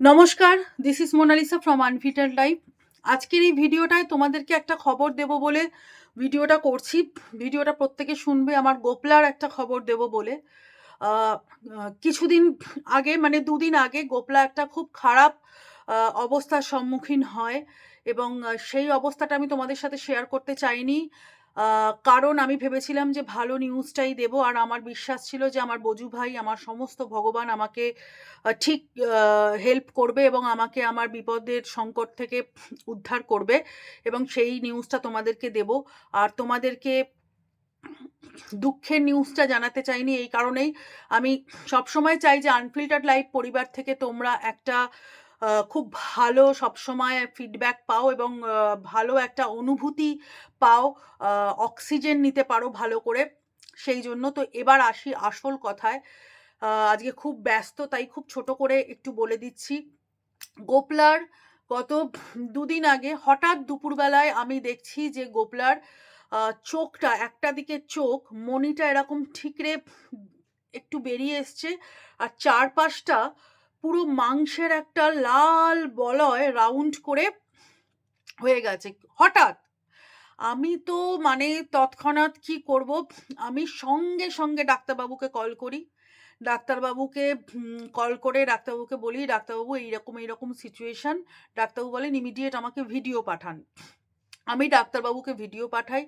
নমস্কার this is Monalisa from unfitter life আজকের এই ভিডিওটায় তোমাদেরকে একটা খবর দেব বলে ভিডিওটা করছি। ভিডিওটা প্রত্যেকে শুনবে, আমার গোপলার একটা খবর দেব বলে। কিছুদিন আগে মানে দুদিন আগে গোপলা একটা খুব খারাপ অবস্থার সম্মুখীন হয় এবং সেই অবস্থাটা আমি তোমাদের সাথে শেয়ার করতে চাইনি। কারণ আমি ভেবেছিলাম যে ভালো নিউজটাই দেব, আর আমার বিশ্বাস ছিল যে আমার বজু ভাই, আমার সমস্ত ভগবান আমাকে ঠিক হেল্প করবে এবং আমাকে আমার বিপদের সংকট থেকে উদ্ধার করবে এবং সেই নিউজটা তোমাদেরকে দেব। আর তোমাদেরকে দুঃখের নিউজটা জানাতে চাইনি এই কারণেই আমি সবসময় চাই যে আনফিল্টার্ড লাইফ পরিবার থেকে তোমরা একটা খুব ভালো সবসময় ফিডব্যাক পাও এবং ভালো একটা অনুভূতি পাও অক্সিজেন নিতে পারো ভালো করে। সেই জন্য তো এবার আসি আসল কথায়। আজকে খুব ব্যস্ত, তাই খুব ছোট করে একটু বলে দিচ্ছি। গোপলার গত দুদিন আগে হঠাৎ দুপুরবেলায় আমি দেখছি যে গোপলার চোখটা একটা দিকে চোখ, মনিটা এরকম ঠিকরে একটু বেরিয়ে এসছে, আর চারপাশটা পুরো মাংসের একটা লাল বলয় রাউন্ড করে হয়ে গেছে। হঠাৎ আমি তো মানে তৎক্ষণাৎ কি করব? আমি সঙ্গে সঙ্গে ডাক্তারবাবুকে কল করি। ডাক্তারবাবুকে কল করে ডাক্তারবাবুকে বলি, ডাক্তারবাবু, এইরকম এইরকম সিচুয়েশন ডাক্তারবাবু বলেন ইমিডিয়েট আমাকে ভিডিও পাঠান। আমি ডাক্তারবাবুকে ভিডিও পাঠাই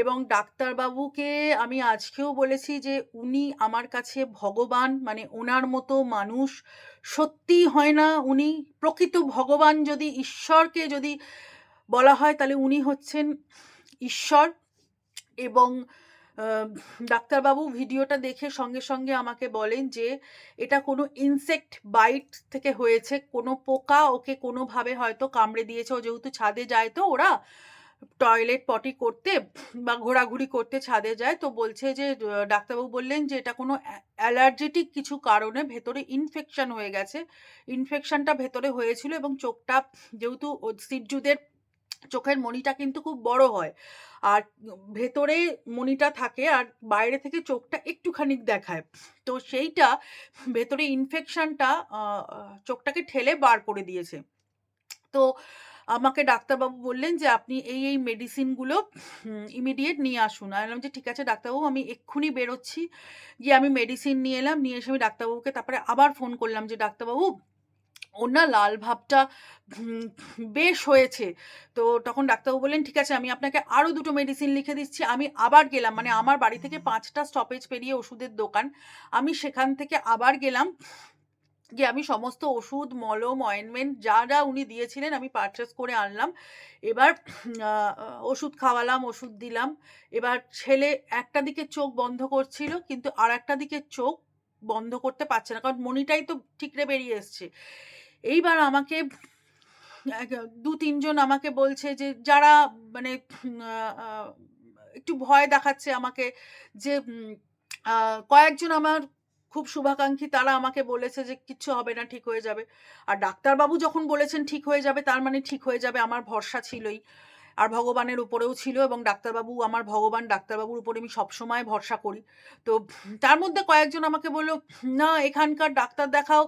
এবং ডাক্তারবাবুকে আমি আজকেও বলেছি যে, উনি আমার কাছে ভগবান মানে ওনার মতো মানুষ সত্যি হয় না। উনি প্রকৃত ভগবান যদি ঈশ্বরকে যদি বলা হয়, তাহলে উনি হচ্ছেন ঈশ্বর এবং ডাক্তারবাবু ভিডিওটা দেখে সঙ্গে সঙ্গে আমাকে বলেন যে, এটা কোনো ইনসেক্ট বাইট থেকে হয়েছে। কোনো পোকা ওকে কোনোভাবে হয়তো কামড়ে দিয়েছে। ও যেহেতু ছাদে যায় তো ওরা টয়লেট পটি করতে বা ঘোরাঘুরি করতে ছাদে যায় তো বলছে যে ডাক্তারবাবু বললেন যে, এটা কোনো অ্যালার্জেটিক কিছু কারণে ভেতরে ইনফেকশন হয়ে গেছে। ইনফেকশনটা ভেতরে হয়েছিল এবং চোখটা যেহেতু সিজ্জুদের চোখের মণিটা কিন্তু খুব বড় হয়। আর ভেতরে মণিটা থাকে আর বাইরে থেকে চোখটা একটুখানি দেখায়। তো সেইটা ভেতরে ইনফেকশনটা চোখটাকে ঠেলে বার করে দিয়েছে। তো আমাকে ডাক্তারবাবু বললেন যে, আপনি এই এই মেডিসিনগুলো ইমিডিয়েট নিয়ে আসুন। আমি বললাম যে, ঠিক আছে ডাক্তারবাবু, আমি এক্ষুনি বেরোচ্ছি। গিয়ে আমি মেডিসিন নিয়ে এলাম, নিয়ে এসে আমি ডাক্তারবাবুকে তারপরে আবার ফোন করলাম যে, ডাক্তারবাবু না লাল ভাবটা বেশ হয়েছে। তো তখন ডাক্তারবাবু বললেন, ঠিক আছে, আমি আপনাকে আরও দুটো মেডিসিন লিখে দিচ্ছি। আমি আবার গেলাম মানে আমার বাড়ি থেকে পাঁচটা স্টপেজ পেরিয়ে ওষুধের দোকান। আমি সেখান থেকে আবার গেলাম গিয়ে আমি সমস্ত ওষুধ, মলম অয়েনমেন্ট যা যা উনি দিয়েছিলেন আমি পারচেস করে আনলাম। এবার ওষুধ খাওয়ালাম, ওষুধ দিলাম। এবার ছেলে একটা দিকে চোখ বন্ধ করছিল, কিন্তু আর একটা দিকে চোখ বন্ধ করতে পারছে না, কারণ মনিটাই তো ঠিকরে বেরিয়ে এসছে। এইবার আমাকে দু, তিনজন আমাকে বলছে যে, যারা মানে একটু ভয় দেখাচ্ছে আমাকে যে কয়েকজন আমার খুব শুভাকাঙ্ক্ষী, তারা আমাকে বলেছে যে কিচ্ছু হবে না, ঠিক হয়ে যাবে। আর ডাক্তারবাবু যখন বলেছেন ঠিক হয়ে যাবে, তার মানে ঠিক হয়ে যাবে, আমার ভরসা ছিলই। আর ভগবানের উপরেও ছিল এবং ডাক্তারবাবু, আমার ভগবান ডাক্তারবাবুর উপরে আমি সবসময় ভরসা করি। তো তার মধ্যে কয়েকজন আমাকে বলল, না, এখানকার ডাক্তার দেখাও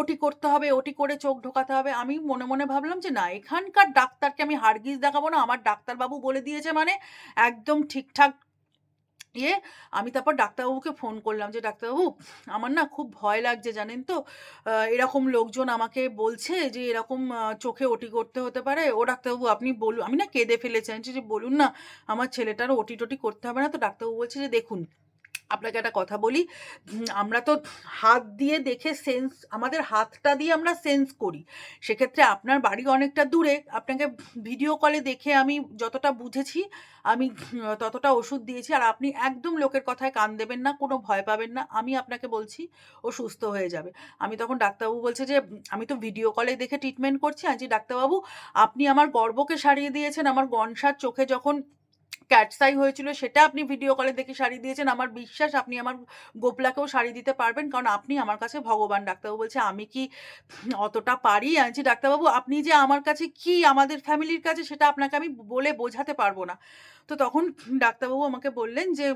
ওটি করতে হবে, ওটি করে চোখ ঢোকাতে হবে। আমি মনে মনে ভাবলাম যে, না, এখানকার ডাক্তারকে আমি হারগিজ দেখাবো না, আমার ডাক্তারবাবু বলে দিয়েছে মানে একদম ঠিকঠাক ইয়ে আমি তারপর ডাক্তারবাবুকে ফোন করলাম যে, ডাক্তারবাবু, আমার না খুব ভয় লাগছে জানেন তো। এরকম লোকজন আমাকে বলছে যে, এরকম চোখে ওটি করতে হতে পারে। ও ডাক্তারবাবু, আপনি বলুন আমি না কেঁদে ফেলেছি। যে, বলুন না, আমার ছেলেটার ওটি টোটি করতে হবে না। তো ডাক্তারবাবু বলছে যে, দেখুন আপনাকে একটা কথা বলি আমরা তো হাত দিয়ে দেখে সেন্স আমাদের হাতটা দিয়ে আমরা সেন্স করি। সেক্ষেত্রে আপনার বাড়ি অনেকটা দূরে, আপনাকে ভিডিও কলে দেখে আমি যতটা বুঝেছি, আমি ততটা ওষুধ দিয়েছি আর আপনি একদম লোকের কথায় কান দেবেন না, কোনো ভয় পাবেন না, আমি আপনাকে বলছি ও সুস্থ হয়ে যাবে। আমি তখন ডাক্তারবাবু বলছে যে, আমি তো ভিডিও কলে দেখে ট্রিটমেন্ট করছি, আজ ডাক্তারবাবু, আপনি আমার গর্বকে সারিয়ে দিয়েছেন, আমার গনসার চোখে যখন ক্যাটসাই হয়েছিল, সেটা আপনি ভিডিও কলে দেখে শাড়ি দিয়েছেন আমার বিশ্বাস, আপনি আমার গোপলাকেও শাড়ি দিতে পারবেন কারণ আপনি আমার কাছে ভগবান ডাক্তারবাবু বলছে, আমি কি অতটা পারি আনছি ডাক্তারবাবু আপনি যে আমার কাছে কি, আমাদের ফ্যামিলির কাছে, সেটা আপনাকে আমি বলে বোঝাতে পারব না তো তখন ডাক্তারবাবু আমাকে বললেন যে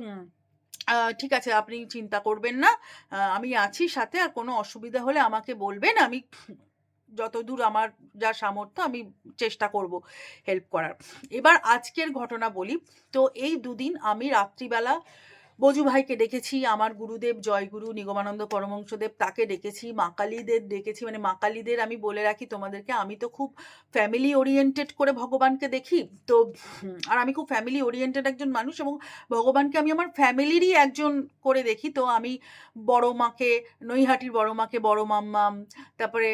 ঠিক আছে, আপনি চিন্তা করবেন না। আমি আছি সাথে, আর কোনো অসুবিধা হলে আমাকে বলবেন। আমি যতদূর আমার যা সামর্থ্য, আমি চেষ্টা করব হেল্প করার। এবার আজকের ঘটনা বলি। তো এই দুদিন আমি রাত্রিবেলা বজু ভাইকে ডেকেছি, আমার গুরুদেব জয়গুরু নিগমানন্দ পরমহংসদেব তাকে ডেকেছি, মা কালীদের ডেকেছি। মানে মা কালীদের আমি বলে রাখি তোমাদেরকে আমি তো খুব ফ্যামিলি ওরিয়েন্টেড করে ভগবানকে দেখি। তো আর আমি খুব ফ্যামিলি ওরিয়েন্টেড একজন মানুষ এবং ভগবানকে আমি আমার ফ্যামিলিরই একজন করে দেখি। তো আমি বড় মাকে নৈহাটির বড় মাকে বড় মাম্মাম, তারপরে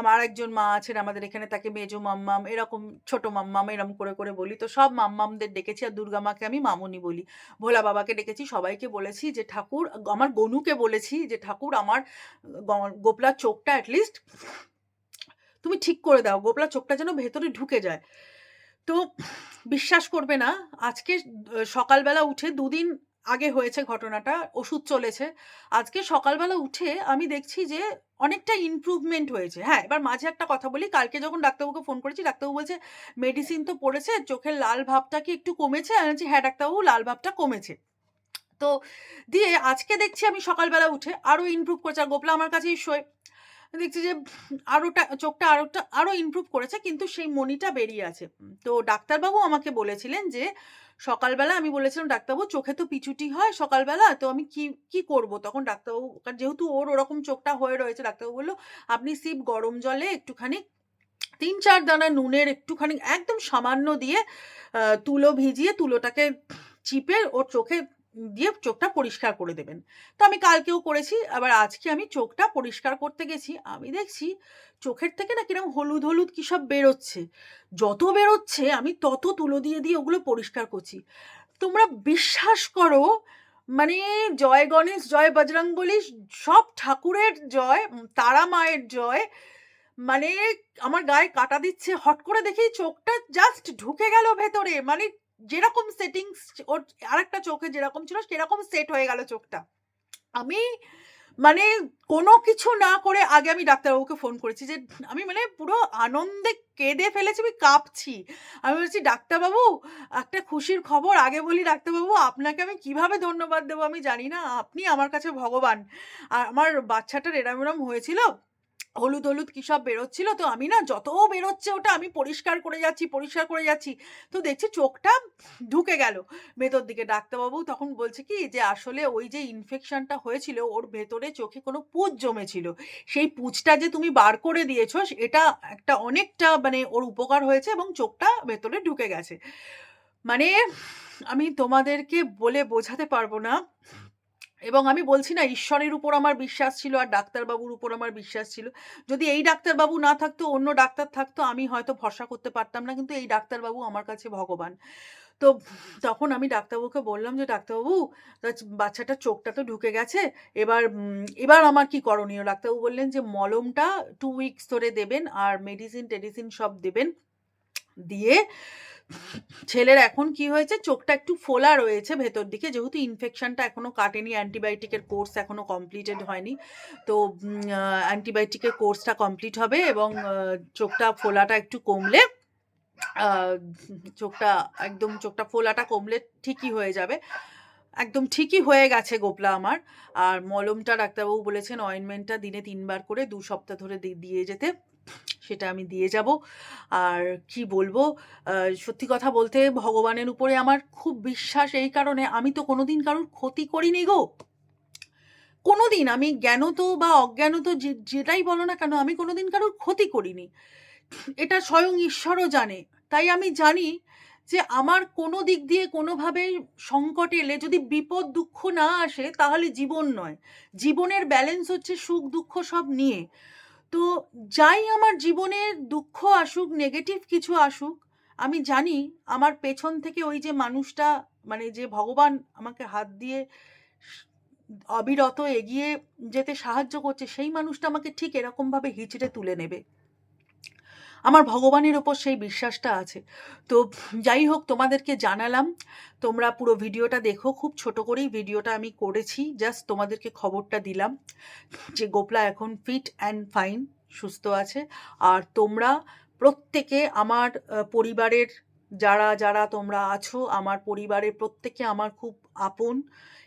আমার একজন মা আছেন আমাদের এখানে তাকে মেজো মাম্মাম, এরকম ছোট মাম্মাম এরকম করে, করে বলি। তো সব মাম্মামদের ডেকেছি আর দুর্গা মাকে আমি মামুনি বলি। ভোলা বাবাকে ডেকেছি, সবাইকে বলেছি যে ঠাকুর আমার গনুকে বলেছি যে ঠাকুর আমার গোপলার চোখটা এট লিস্ট তুমি ঠিক করে দাও। গোপলার চোখটা যেন ভেতরে ঢুকে যায়। তো বিশ্বাস করবে না আজকে সকালবেলা উঠে দুদিন আগে হয়েছে ঘটনাটা, ওষুধ চলেছে। আজকে সকালবেলা উঠে আমি দেখছি যে অনেকটা ইমপ্রুভমেন্ট হয়েছে। হ্যাঁ, এবার মাঝে একটা কথা বলি, কালকে যখন ডাক্তারবাবুকে ফোন করেছি, ডাক্তারবাবু বলছে, "মেডিসিন তো পড়েছে, চোখের লাল ভাবটা কি একটু কমেছে?" আমি বলছি, "হ্যাঁ ডাক্তারবাবু, লাল ভাবটা কমেছে।" তো দিয়ে আজকে দেখছি আমি সকালবেলা উঠে আরও ইমপ্রুভ করেছে। আর গোপলা আমার কাছেই শোয়। দেখছি যে আরোটা চোখটা আরোটা আরও ইমপ্রুভ করেছে কিন্তু সেই মনিটা বেরিয়ে আছে। তো ডাক্তারবাবু আমাকে বলেছিলেন যে সকালবেলা আমি বলেছিলাম, "ডাক্তারবাবু চোখে তো পিছুটি হয় সকালবেলা, তো আমি কি, কি করব?" তখন ডাক্তারবাবু যেহেতু ওর ওরকম চোখটা হয়ে রয়েছে, ডাক্তারবাবু বলল, "আপনি সিপ গরম জলে একটুখানি ৩-৪ দানা নুনের একটুখানি একদম সামান্য দিয়ে তুলো ভিজিয়ে তুলোটাকে চিপে ওর চোখে দিয়ে চোখটা পরিষ্কার করে দেবেন।" তো আমি কালকেও করেছি। আবার আজকে আমি চোখটা পরিষ্কার করতে গেছি। আমি দেখছি চোখের থেকে না কীরকম হলুদ, হলুদ কী সব বেরোচ্ছে। যত বেরোচ্ছে আমি তত তুলো দিয়ে, দিয়ে ওগুলো পরিষ্কার করছি। তোমরা বিশ্বাস করো মানে জয় গণেশ, জয় বজরংবলী সব ঠাকুরের জয়, তারা মায়ের জয়। মানে আমার গায়ে কাটা দিচ্ছে। হট করে দেখি চোখটা জাস্ট ঢুকে গেল ভেতরে। মানে যেরকম সেটিংস ওর আরেকটা চোখে যেরকম ছিল সেরকম সেট হয়ে গেল চোখটা। আমি মানে কোনো কিছু না করে আগে আমি ডাক্তারবাবুকে ফোন করেছি যে আমি মানে পুরো আনন্দে কেঁদে ফেলেছি, আমি কাঁপছি। আমি বলছি, "ডাক্তারবাবু একটা খুশির খবর আগে বলি ডাক্তারবাবু আপনাকে আমি কীভাবে ধন্যবাদ দেবো আমি জানি না। আপনি আমার কাছে ভগবান। আর আমার বাচ্চাটার এরম, এরম হয়েছিল। হলুদ, হলুদ কি সব বেরোচ্ছিল। তো আমি না যত বেরোচ্ছে ওটা আমি পরিষ্কার করে যাচ্ছি, পরিষ্কার করে যাচ্ছি। তো দেখছি চোখটা ঢুকে গেল ভেতর দিকে। ডাক্তারবাবু তখন বলছে কি যে আসলে ওই যে ইনফেকশনটা হয়েছিল ওর ভেতরে চোখে কোনো পুঁজ জমেছিল। সেই পুঁজটা যে তুমি বার করে দিয়েছ এটা একটা অনেকটা মানে ওর উপকার হয়েছে এবং চোখটা ভেতরে ঢুকে গেছে। মানে আমি তোমাদেরকে বলে বোঝাতে পারব না। এবং আমি বলছি না ঈশ্বরের উপর আমার বিশ্বাস ছিল আর ডাক্তারবাবুর উপর আমার বিশ্বাস ছিল। যদি এই ডাক্তারবাবু না থাকতো অন্য ডাক্তার থাকতো আমি হয়তো ভরসা করতে পারতাম না। কিন্তু এই ডাক্তারবাবু আমার কাছে ভগবান। তো তখন আমি ডাক্তারবাবুকে বললাম যে, "ডাক্তারবাবু বাচ বাচ্চাটার চোখটা তো ঢুকে গেছে। এবার এবার আমার কি করণীয়?" ডাক্তারবাবু বললেন যে, "মলমটা টু উইকস ধরে দেবেন আর মেডিসিন-টেডিসিন সব দেবেন। দিয়ে ছেলের এখন কি হয়েছে চোখটা একটু ফোলা রয়েছে ভেতর দিকে যেহেতু ইনফেকশনটা এখনও কাটেনি, অ্যান্টিবায়োটিকের কোর্স এখনও কমপ্লিটেড হয়নি। তো অ্যান্টিবায়োটিকের কোর্সটা কমপ্লিট হবে এবং চোখটা ফোলাটা একটু কমলে চোখটা একদম চোখটা ফোলাটা কমলে ঠিকই হয়ে যাবে। একদম ঠিকই হয়ে গেছে গোপলা আমার। আর মলমটা ডাক্তারবাবু বলেছেন অয়েন্টমেন্টটা দিনে তিনবার করে দু সপ্তাহ ধরে দিয়ে যেতে। সেটা আমি দিয়ে যাব। আর কি বলব সত্যি কথা বলতে ভগবানের উপরে আমার খুব বিশ্বাস, এই কারণে আমি তো কোনোদিন কারোর ক্ষতি করিনি গো। কোনোদিন আমি জ্ঞানত বা অজ্ঞানত যে, যেটাই বলো না কেন, আমি কোনোদিন কারোর ক্ষতি করিনি। এটা স্বয়ং ঈশ্বরও জানে। তাই আমি জানি যে আমার কোনো দিক দিয়ে কোনোভাবে সংকট এলে যদি বিপদ, দুঃখ না আসে, তাহলে জীবন নয়। জীবনের ব্যালেন্স হচ্ছে সুখ, দুঃখ সব নিয়ে। তো যাই আমার জীবনের দুঃখ আসুক, নেগেটিভ কিছু আসুক, আমি জানি আমার পেছন থেকে ওই যে মানুষটা মানে যে ভগবান আমাকে হাত দিয়ে অবিরত এগিয়ে যেতে সাহায্য করছে সেই মানুষটা আমাকে ঠিক এরকমভাবে হিচড়ে তুলে নেবে। আমার ভগবানের ওপর সেই বিশ্বাসটা আছে। তো যাই হোক, তোমাদেরকে জানালাম। তোমরা পুরো ভিডিওটা দেখো। খুব ছোট করেই ভিডিওটা আমি করেছি। জাস্ট তোমাদেরকে খবরটা দিলাম যে গোপলা এখন ফিট অ্যান্ড ফাইন, সুস্থ আছে। আর তোমরা প্রত্যেকে আমার পরিবারের যারা যারা তোমরা আছো, আমার পরিবারের প্রত্যেকে আমার খুব আপন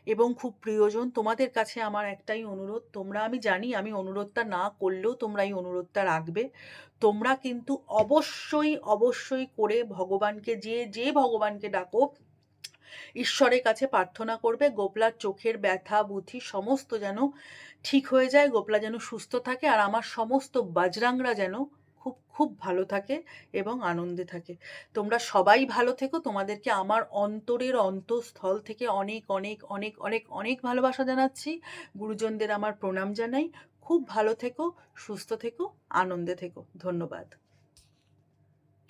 এবং খুব প্রিয়জন। তোমাদের কাছে আমার একটাই অনুরোধ, তোমরা আমি জানি আমি অনুরোধটা না করলেও তোমরা এই অনুরোধটা রাখবে। তোমরা কিন্তু অবশ্যই অবশ্যই করে ভগবানকে, যে যে ভগবানকে ডাকো, ঈশ্বরের কাছে প্রার্থনা করবে। গোপলার চোখের ব্যথা বুথি সমস্ত যেন ঠিক হয়ে যায়, গোপলা যেন সুস্থ থাকে, আর আমার সমস্ত বাজরাংরা যেন খুব খুব ভালো থাকে এবং আনন্দে থাকে। তোমরা সবাই ভালো থেকো। তোমাদেরকে আমার অন্তরের অন্তঃস্থল থেকে অনেক অনেক অনেক অনেক অনেক ভালোবাসা জানাচ্ছি। গুরুজনদের আমার প্রণাম জানাই। খুব ভালো থেকো, সুস্থ থেকো, আনন্দে থেকো। ধন্যবাদ।